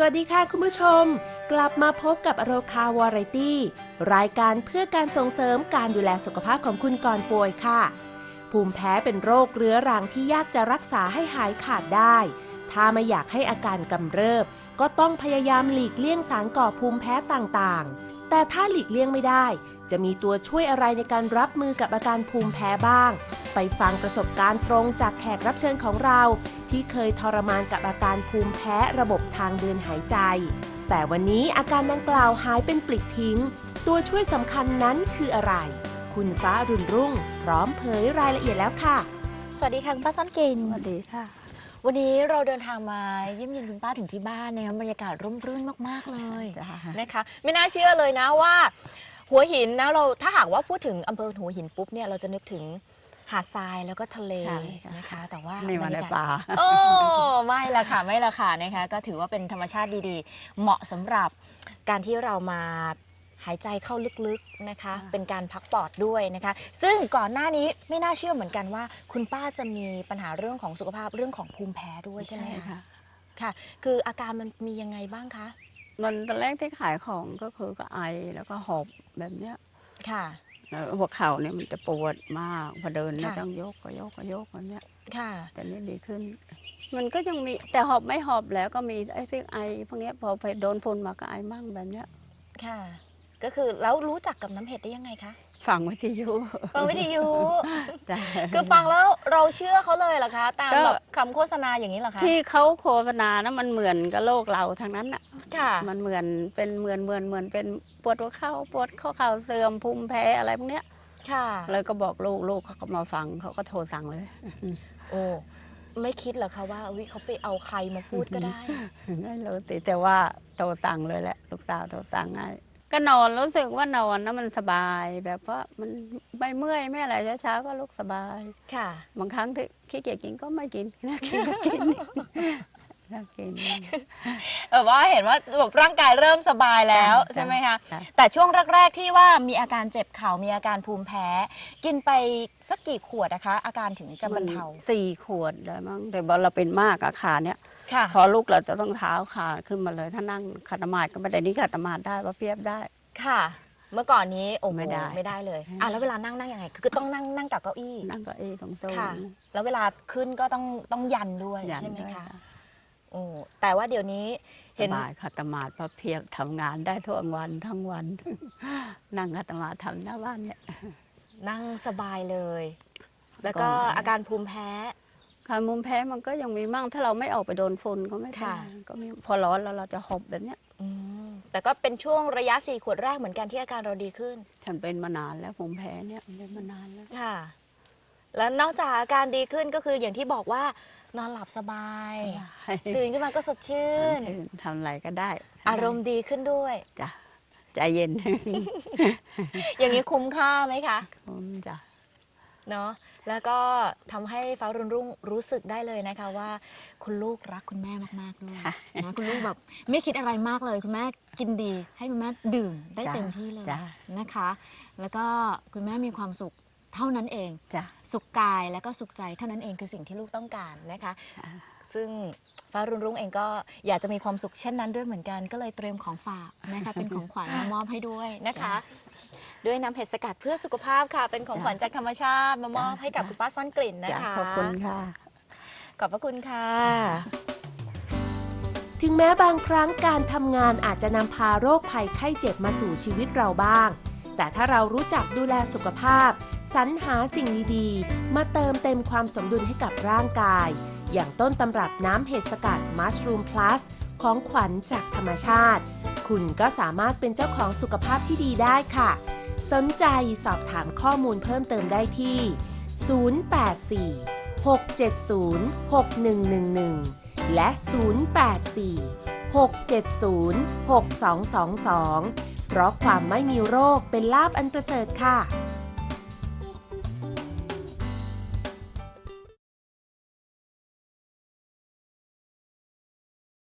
สวัสดีค่ะคุณผู้ชม กลับมาพบกับโรคาวาไรตี้ รายการเพื่อการส่งเสริมการดูแลสุขภาพของคุณก่อนป่วยค่ะ ภูมิแพ้เป็นโรคเรื้อรังที่ยากจะรักษาให้หายขาดได้ ถ้าไม่อยากให้อาการกำเริบ ก็ต้องพยายามหลีกเลี่ยงสารก่อภูมิแพ้ต่างๆ แต่ถ้าหลีกเลี่ยงไม่ได้ จะมีตัวช่วยอะไรในการรับมือกับอาการภูมิแพ้บ้าง ไปฟังประสบการณ์ตรงจากแขกรับเชิญของเรา ที่เคยทรมานกับอาการภูมิแพ้ระบบทางเดินหายใจ แต่วันนี้อาการดังกล่าวหายเป็นปลิดทิ้ง ตัวช่วยสำคัญนั้นคืออะไร คุณฟ้ารุ่นรุ่ง พร้อมเผยรายละเอียดแล้วค่ะ สวัสดีค่ะคุณป้าซ่อนกลินสวัสดีค่ะ วันนี้เราเดินทางมาเยี่ยมเยียนคุณป้าถึงที่บ้านนะคะบรรยากาศร่มรื่นมากๆเลยจ้านะคะ ไม่น่าเชื่อเลยนะว่า หัวหินนะเราถ้าหากว่าพูดถึงอำเภอหัวหินปุ๊บเนี่ยเราจะนึกถึง หาดทรายแล้วก็ทะเลใช่นะคะ แต่ว่านี่มาในบรรยกศป่าโอ้ไม่ละค่ะไม่ละค่ะนะคะ ก็ถือว่าเป็นธรรมชาติดีๆ เหมาะสำหรับการที่เรามาหายใจเข้าลึกๆนะคะค่ะเป็นการพักปอดด้วยนะคะ ซึ่งก่อนหน้านี้ไม่น่าเชื่อเหมือนกันว่า คุณป้าจะมีปัญหาเรื่องของสุขภาพเรื่องของภูมิแพ้ด้วยใช่ไหมคะค่ะค่ะคืออาการมันมียังไงบ้างคะมันตอนแรกที่ขายของก็คือก็ไอแล้วก็หอบแบบเนี้ยค่ะแล้ว หัวเข่าเนี่ยมันจะปวดมากพอเดินเนี่ยค่ะ ต้องยกก็ยกก็ยกแบบเนี้ยค่ะ แต่นี่ดีขึ้น มันก็ยังมีแต่หอบไม่หอบแล้วก็มีไอ้พวกไอพวกเนี้ยพอไปโดนฝุ่นมาก็ไอมั่งแบบเนี้ยค่ะ ก็คือแล้วรู้จักกับน้ำเห็ดได้ยังไงคะ ฟังวิทยุ ฟังวิทยุ จ้ะคือฟังแล้วเราเชื่อเขาเลยเหรอคะ ตามก็ แบบคำโฆษณาอย่างนี้เหรอคะที่เขาโฆษณานะมันเหมือนกับโลกเราทางนั้นอะ ค่ะ มันเหมือนเป็นเหมือนเหมือนเหมือนเป็นปวดหัวเข่าปวดข้อเข่าเสื่อมภูมิแพ้อะไรพวกเนี้ยค่ะ เลยก็บอกลูกลูกเขาก็มาฟังเขาก็โทรสั่งเลย โอ้ไม่คิดเหรอคะว่าวิเขาไปเอาใครมาพูดก็ได้ไม่รู้สิแต่ว่าโทรสั่งเลยแหละลูกสาวโทรสั่งให้ ก็นอนรู้สึกว่านอนนะมันสบายแบบว่ามันไม่เมื่อยไม่อะไรเช้าๆก็ลุกสบาย ค่ะ บางครั้งที่ขี้เกียจกินก็ไม่กินน่ากิน ก็กินน่ากิน แบบว่าเห็นว่าแบบร่างกายเริ่มสบายแล้วจ้ะใช่ไหมคะ จ้ะ แต่ช่วงแรก ๆ ที่ว่ามีอาการเจ็บเข่ามีอาการภูมิแพ้ กินไปสักกี่ขวดนะคะ อาการถึงจะบรรเทามันสี่ขวดได้มั้งแต่บอเราเป็นมากอะขาเนี่ย ค่ะ พอลุกเราจะต้องเท้าขาขึ้นมาเลย ถ้านั่งขัดสมาธิก็ไม่ได้นี่ขัดสมาธิได้ว่าเพียบได้ ค่ะ เมื่อก่อนนี้โอ้โหไม่ได้ไม่ได้เลยอะแล้วเวลานั่งนั่งยังไงคือต้องนั่งนั่งกับเก้าอี้นั่งเก็เอสองโซนค่ะ แล้วเวลาขึ้นก็ต้องต้องยันด้วยยันใช่ไหมด้วยคะค่ะ โอ้แต่ว่าเดี๋ยวนี้สเห็นบายขัดสมาธิพอเพียบทำงานได้ทั่ววันทั้งวัน นั่งขัดสมาธิทำหน้าบ้านเนี่ย นั่งสบายเลย แล้วก็ก่อนอาการภูมิแพ้การมุมแพ้มันก็ยังมีมั่งถ้าเราไม่ออกไปโดนฝุ่นก็ไม่เป็นค่ะไรก็มีพอร้อนแล้วเราจะหอบแบบเนี้ย อืมแต่ก็เป็นช่วงระยะสี่ขวดแรกเหมือนกันที่อาการเราดีขึ้น ฉันเป็นมานานแล้วมุมแพ้เนี่ยเป็นมานานแล้ว ค่ะ แล้วนอกจากอาการดีขึ้นก็คืออย่างที่บอกว่านอนหลับสบาย ตื่นขึ้นมาก็สดชื่นทำอะไรก็ได้ อารมณ์ดีขึ้นด้วยจ้ะใจเย็น อย่างนี้คุ้มค่าไหมคะอืมจ้ะเนาะแล้วก็ทำให้ฟ้ารุ่นรุ่งรู้สึกได้เลยนะคะว่า คุณลูกรักคุณแม่มากๆด้วยจ้ะนะคุณลูกแบบไม่คิดอะไรมากเลย คุณแม่กินดี ให้คุณแม่ดื่มได้จ้ะเต็มที่เลยจ้ะนะคะ แล้วก็คุณแม่มีความสุข เท่านั้นเอง จ้ะสุขกายแล้วก็สุขใจเท่านั้นเองคือสิ่งที่ลูกต้องการนะคะค่ะซึ่งฟ้ารุ่นรุ่งเองก็อยากจะมีความสุขเช่นนั้นด้วยเหมือนกัน ก็เลยเตรียมของฝากนะคะเป็นของขวัญมามอบให้ด้วยนะคะ ด้วยน้ำเห็ดสกัดเพื่อสุขภาพค่ะ เป็นของขวัญจากธรรมชาติมามอบให้กับคุณป้าซ่อนกลิ่นนะจ้ะคะ ขอบคุณค่ะ ขอบพระคุณค่ะ ถึงแม้บางครั้งการทำงานอาจจะนำพาโรคภัยไข้เจ็บมาสู่ชีวิตเราบ้าง แต่ถ้าเรารู้จักดูแลสุขภาพ สรรหาสิ่งดีๆ มาเติมเต็มความสมดุลให้กับร่างกาย อย่างต้นตำรับน้ำเห็ดสกัด Mushroom Plus ของขวัญจากธรรมชาติ คุณก็สามารถเป็นเจ้าของสุขภาพที่ดีได้ค่ะ สนใจสอบถามข้อมูลเพิ่มเติมได้ที่ 084 670 6111 และ 084 670 6222 เพราะความไม่มีโรคเป็นลาบอันประเสริฐค่ะ